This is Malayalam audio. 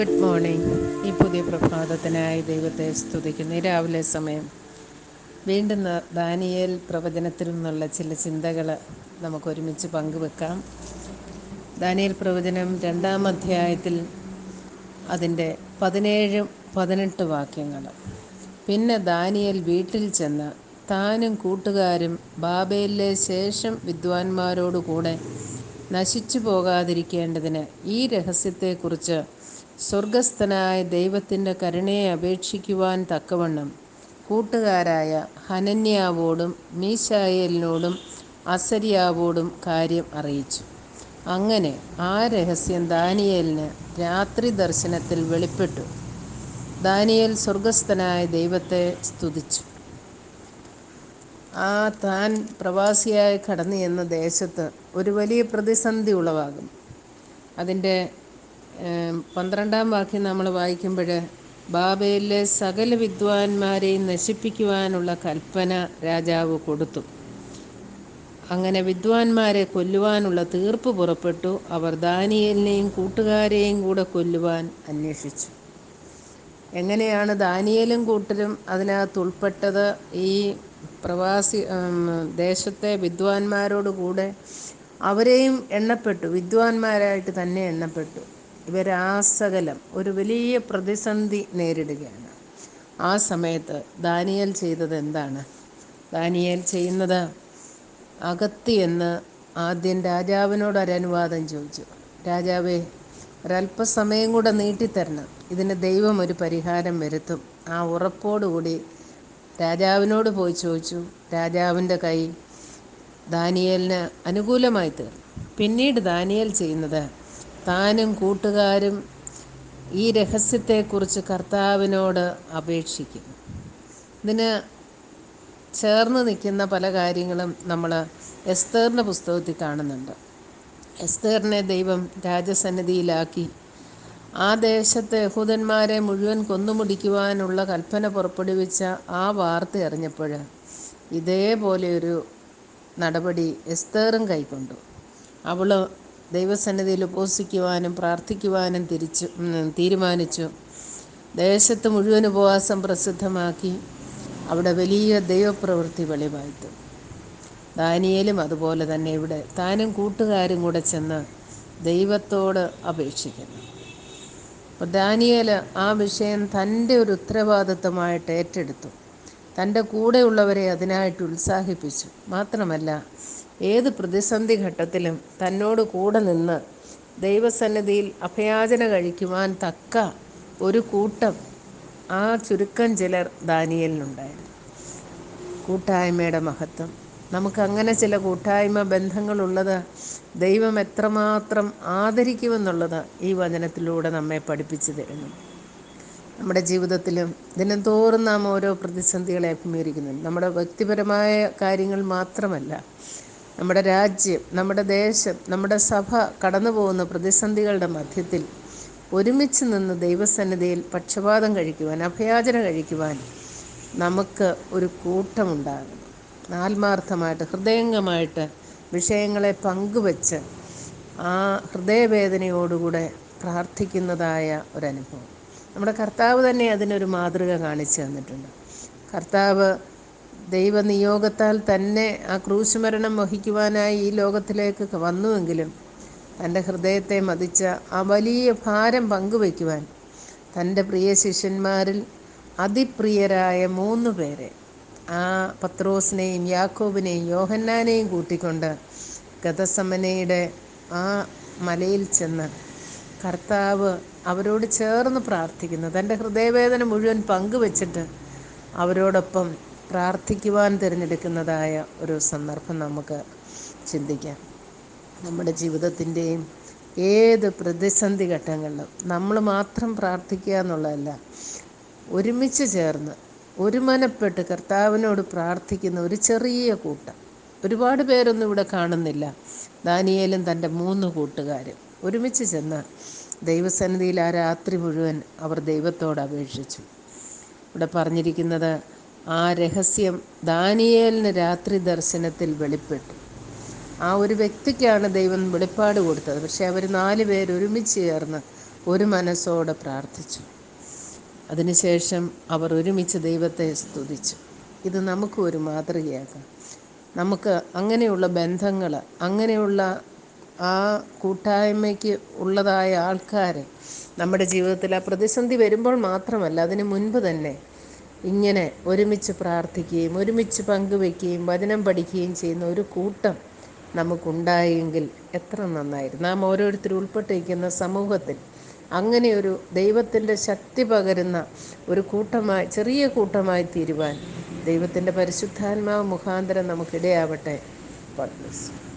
ഗുഡ് മോർണിംഗ് ഈ പുതിയ പ്രഭാതത്തിനായി ദൈവത്തെ സ്തുതിക്കുന്നു. ഈ രാവിലെ സമയം വീണ്ടും ദാനിയൽ പ്രവചനത്തിൽ നിന്നുള്ള ചില ചിന്തകൾ നമുക്ക് ഒരുമിച്ച് പങ്കുവെക്കാം. ദാനിയേൽ പ്രവചനം രണ്ടാം അധ്യായത്തിൽ അതിന്റെ പതിനേഴും പതിനെട്ട് വാക്യങ്ങൾ. പിന്നെ ദാനിയേൽ വീട്ടിൽ ചെന്ന് താനും കൂട്ടുകാരും ബാബേലിലെ ശേഷം വിദ്വാൻമാരോടുകൂടെ നശിച്ചു പോകാതിരിക്കേണ്ടതിന് ഈ രഹസ്യത്തെക്കുറിച്ച് സ്വർഗസ്ഥനായ ദൈവത്തിന്റെ കരുണയെ അപേക്ഷിക്കുവാൻ തക്കവണ്ണം കൂട്ടുകാരായ ഹനന്യാവോടും മീശായേലിനോടും അസരിയാവോടും കാര്യം അറിയിച്ചു. അങ്ങനെ ആ രഹസ്യം ദാനിയേലിന് രാത്രി ദർശനത്തിൽ വെളിപ്പെട്ടു. ദാനിയേൽ സ്വർഗസ്ഥനായ ദൈവത്തെ സ്തുതിച്ചു. ആ താൻ പ്രവാസിയായി കടന്നു എന്ന ദേശത്ത് ഒരു വലിയ പ്രതിസന്ധി ഉളവാകും. അതിന്റെ പന്ത്രണ്ടാം വാക്യം നമ്മൾ വായിക്കുമ്പോൾ ബാബയിലെ സകല വിദ്വാൻമാരെയും നശിപ്പിക്കുവാനുള്ള കൽപ്പന രാജാവ് കൊടുത്തു. അങ്ങനെ വിദ്വാൻമാരെ കൊല്ലുവാനുള്ള തീർപ്പ് പുറപ്പെട്ടു. അവർ ദാനിയലിനെയും കൂട്ടുകാരെയും കൂടെ കൊല്ലുവാൻ അന്വേഷിച്ചു. എങ്ങനെയാണ് ദാനിയലും കൂട്ടരും അതിനകത്ത് ഉൾപ്പെട്ടത് ഈ പ്രവാസി ദേശത്തെ വിദ്വാൻമാരോടുകൂടെ അവരെയും എണ്ണപ്പെട്ടു. വിദ്വാൻമാരായിട്ട് തന്നെ എണ്ണപ്പെട്ടു. ഇവരാസകലം ഒരു വലിയ പ്രതിസന്ധി നേരിടുകയാണ്. ആ സമയത്ത് ദാനിയൽ ചെയ്തത് എന്താണ്? ദാനിയൽ ചെയ്യുന്നത് അകത്തി എന്ന് ആദ്യം രാജാവിനോട് ഒരനുവാദം ചോദിച്ചു. രാജാവേ ഒരല്പസമയം കൂടെ നീട്ടിത്തരണം. ഇതിന് ദൈവം ഒരു പരിഹാരം വരുത്തും. ആ ഉറപ്പോടുകൂടി രാജാവിനോട് പോയി ചോദിച്ചു. രാജാവിന്റെ കൈ ദാനിയലിന് അനുകൂലമായി തീർന്നു. പിന്നീട് ദാനിയൽ ചെയ്യുന്നത് താനും കൂട്ടുകാരും ഈ രഹസ്യത്തെക്കുറിച്ച് കർത്താവിനോട് അപേക്ഷിക്കും ഇതിന് ചേർന്ന് നിൽക്കുന്ന പല കാര്യങ്ങളും നമ്മൾ എസ്തേറിന്റെ പുസ്തകത്തിൽ കാണുന്നുണ്ട്. എസ്തേറിനെ ദൈവം രാജസന്നിധിയിലാക്കി. ആ ദേശത്തെ യഹൂദന്മാരെ മുഴുവൻ കൊന്നുമുടിക്കുവാനുള്ള കൽപ്പന പുറപ്പെടുവിച്ച ആ വാർത്ത അറിഞ്ഞപ്പോൾ ഇതേപോലെ ഒരു നടപടി എസ്തേറും കൈക്കൊണ്ടു. അവൾ ദൈവസന്നിധിയിൽ ഉപസിക്കുവാനും പ്രാർത്ഥിക്കുവാനും തിരിച്ചു തീരുമാനിച്ചു. ദേശത്ത് മുഴുവൻ ഉപവാസം പ്രസിദ്ധമാക്കി അവിടെ വലിയ ദൈവപ്രവൃത്തി വെളിവായിത്തു ദാനിയേലും അതുപോലെ തന്നെ ഇവിടെ താനും കൂട്ടുകാരും കൂടെ ചെന്ന് ദൈവത്തോട് അപേക്ഷിക്കുന്നു. അപ്പോൾ ദാനിയേൽ ആ വിഷയം തന്റെ ഒരു ഉത്തരവാദിത്വമായിട്ട് ഏറ്റെടുത്തു. തന്റെ കൂടെയുള്ളവരെ അതിനായിട്ട് ഉത്സാഹിപ്പിച്ചു. മാത്രമല്ല ഏത് പ്രതിസന്ധി ഘട്ടത്തിലും തന്നോട് കൂടെ നിന്ന് ദൈവസന്നിധിയിൽ അഭയാചന കഴിക്കുവാൻ തക്ക ഒരു കൂട്ടം ആ ചുരുക്കം ചിലർ ദാനിയലിനുണ്ടായിരുന്നു. കൂട്ടായ്മയുടെ മഹത്വം. നമുക്കങ്ങനെ ചില കൂട്ടായ്മ ബന്ധങ്ങളുള്ളത് ദൈവം എത്രമാത്രം ആദരിക്കുമെന്നുള്ളത് ഈ വചനത്തിലൂടെ നമ്മെ പഠിപ്പിച്ചു തരുന്നു. നമ്മുടെ ജീവിതത്തിലും ദിനംതോറും നാം ഓരോ പ്രതിസന്ധികളെ അഭിമുഖീകരിക്കുന്നുണ്ട്. നമ്മുടെ വ്യക്തിപരമായ കാര്യങ്ങൾ മാത്രമല്ല നമ്മുടെ രാജ്യം നമ്മുടെ ദേശം നമ്മുടെ സഭ കടന്നു പോകുന്ന പ്രതിസന്ധികളുടെ മധ്യത്തിൽ ഒരുമിച്ച് നിന്ന് ദൈവസന്നിധിയിൽ പക്ഷപാതം കഴിക്കുവാൻ അഭയാചന കഴിക്കുവാൻ നമുക്ക് ഒരു കൂട്ടമുണ്ടാകണം. ആത്മാർത്ഥമായിട്ട് ഹൃദയംഗമായിട്ട് വിഷയങ്ങളെ പങ്കുവച്ച് ആ ഹൃദയവേദനയോടുകൂടെ പ്രാർത്ഥിക്കുന്നതായ ഒരനുഭവം. നമ്മുടെ കർത്താവ് തന്നെ അതിനൊരു മാതൃക കാണിച്ചു തന്നിട്ടുണ്ട്. കർത്താവ് ദൈവനിയോഗത്താൽ തന്നെ ആ ക്രൂശ് മരണം വഹിക്കുവാനായി ഈ ലോകത്തിലേക്ക് വന്നുവെങ്കിലും തന്റെ ഹൃദയത്തെ മതിച്ച ആ വലിയ ഭാരം പങ്കുവയ്ക്കുവാൻ തന്റെ പ്രിയ ശിഷ്യന്മാരിൽ അതിപ്രിയരായ മൂന്ന് പേരെ ആ പത്രോസിനെയും യാക്കോബിനെയും യോഹന്നാനെയും കൂട്ടിക്കൊണ്ട് ഗതസമനയുടെ ആ മലയിൽ ചെന്ന് കർത്താവ് അവരോട് ചേർന്ന് പ്രാർത്ഥിക്കുന്നു. തന്റെ ഹൃദയവേദന മുഴുവൻ പങ്കുവച്ചിട്ട് അവരോടൊപ്പം പ്രാർത്ഥിക്കുവാൻ തിരഞ്ഞെടുക്കുന്നതായ ഒരു സന്ദർഭം നമുക്ക് ചിന്തിക്കാം. നമ്മുടെ ജീവിതത്തിന്റെയും ഏത് പ്രതിസന്ധി ഘട്ടങ്ങളിലും നമ്മൾ മാത്രം പ്രാർത്ഥിക്കുക എന്നുള്ളതല്ല ഒരുമിച്ച് ചേർന്ന് ഒരുമനപ്പെട്ട് കർത്താവിനോട് പ്രാർത്ഥിക്കുന്ന ഒരു ചെറിയ കൂട്ടം. ഒരുപാട് പേരൊന്നും ഇവിടെ കാണുന്നില്ല. ദാനിയേലും തന്റെ മൂന്ന് കൂട്ടുകാരും ഒരുമിച്ച് ചെന്ന് ദൈവസന്നിധിയിൽ ആ രാത്രി മുഴുവൻ അവർ ദൈവത്തോട് അപേക്ഷിച്ചു. ഇവിടെ പറഞ്ഞിരിക്കുന്നത് ആ രഹസ്യം ദാനിയേലിന് രാത്രി ദർശനത്തിൽ വെളിപ്പെട്ടു. ആ ഒരു വ്യക്തിക്കാണ് ദൈവം വെളിപ്പാട് കൊടുത്തത്. പക്ഷെ അവർ നാല് പേര് ഒരുമിച്ച് ചേർന്ന് ഒരു മനസ്സോടെ പ്രാർത്ഥിച്ചു. അതിനുശേഷം അവർ ഒരുമിച്ച് ദൈവത്തെ സ്തുതിച്ചു. ഇത് നമുക്കും ഒരു മാതൃകയാക്കാം. നമുക്ക് അങ്ങനെയുള്ള ബന്ധങ്ങൾ അങ്ങനെയുള്ള ആ കൂട്ടായ്മയ്ക്ക് ഉള്ളതായ ആൾക്കാരെ നമ്മുടെ ജീവിതത്തിൽ ആ പ്രതിസന്ധി വരുമ്പോൾ മാത്രമല്ല അതിന് മുൻപ് തന്നെ ഇങ്ങനെ ഒരുമിച്ച് പ്രാർത്ഥിക്കുകയും ഒരുമിച്ച് പങ്കുവെക്കുകയും വചനം പഠിക്കുകയും ചെയ്യുന്ന ഒരു കൂട്ടം നമുക്കുണ്ടായെങ്കിൽ എത്ര നന്നായിരുന്നു നാം ഓരോരുത്തരും ഉൾപ്പെട്ടിരിക്കുന്ന സമൂഹത്തിൽ അങ്ങനെ ഒരു ദൈവത്തിന്റെ ശക്തി പകരുന്ന ഒരു കൂട്ടമായി ചെറിയ കൂട്ടമായി തീരുവാൻ ദൈവത്തിന്റെ പരിശുദ്ധാത്മാവ് മുഖാന്തരം നമുക്കിടയാവട്ടെ ഗോഡ്.